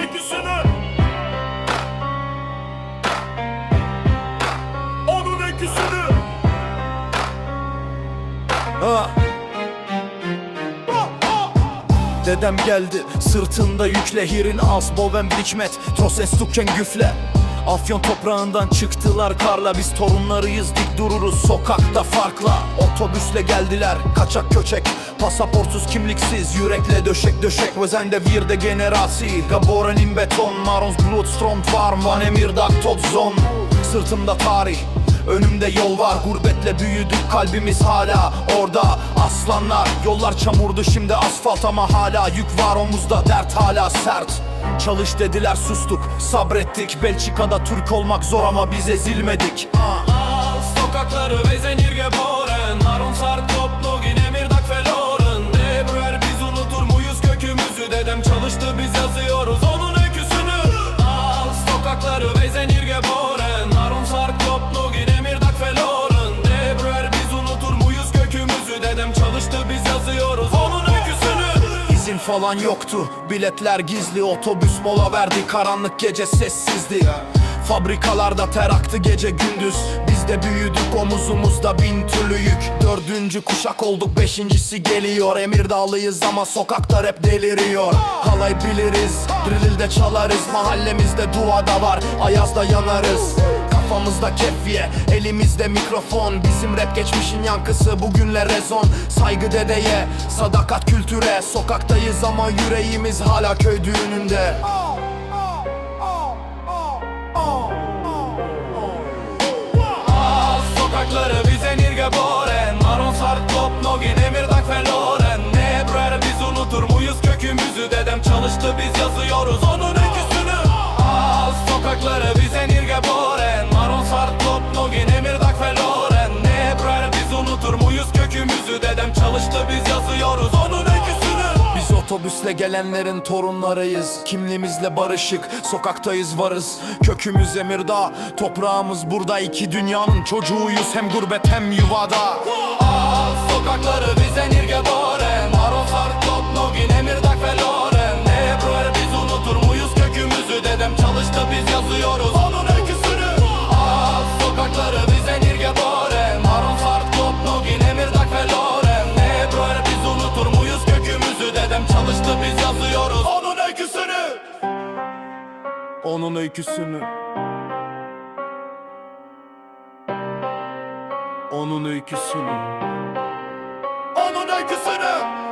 öyküsünü Onun öyküsünü Ha. Dedem geldi sırtında yükle Hirin az boven biçmet Troses tukken güfle Afyon toprağından çıktılar karla. Biz torunlarıyız dik dururuz. Sokakta farkla. Otobüsle geldiler kaçak köçek. Pasaportsuz kimliksiz yürekle döşek döşek. Ve sen de wir de generatie Geboren in beton Marons blut strömt varm Van emir dag tot zon Sırtımda tarih Önümde yol var gurbetle büyüdük kalbimiz hala orada. Aslanlar yollar çamurdu şimdi asfalt ama hala yük var omuzda dert hala sert. Çalış dediler sustuk sabrettik. Belçika'da Türk olmak zor ama biz ezilmedik. Sokakları we zijn hier geboren Maar ons falan yoktu. Biletler gizli Otobüs mola verdi. Karanlık gece sessizdi. Fabrikalarda ter aktı gece gündüz. Biz de büyüdük omuzumuzda bin türlü yük. Dördüncü kuşak olduk beşincisi geliyor. Emirdağlıyız ama sokaklar hep deliriyor. Halay biliriz Drill'de çalarız. Mahallemizde duada var Ayazda yanarız Kafamızda kefye, elimizde mikrofon Bizim rap geçmişin yankısı bugünle rezon. Saygı dedeye, sadakat kültüre. Sokaktayız ama yüreğimiz hala köy düğününde. Av sokakları we zijn hier geboren Maar ons hart klopt nog in Emirdağ verloren Ebruer biz unutur muyuz kökümüzü? Dedem çalıştı biz yazıyoruz onun öyküsünü. Av sokakları we zijn otobüsle gelenlerin torunlarıyız. Kimliğimizle barışık, sokaktayız varız. Kökümüz Emirdağ, toprağımız burada. İki dünyanın çocuğuyuz. Hem gurbet hem yuvada. Av Onun öyküsünü. Onun öyküsünü. Onun öyküsünü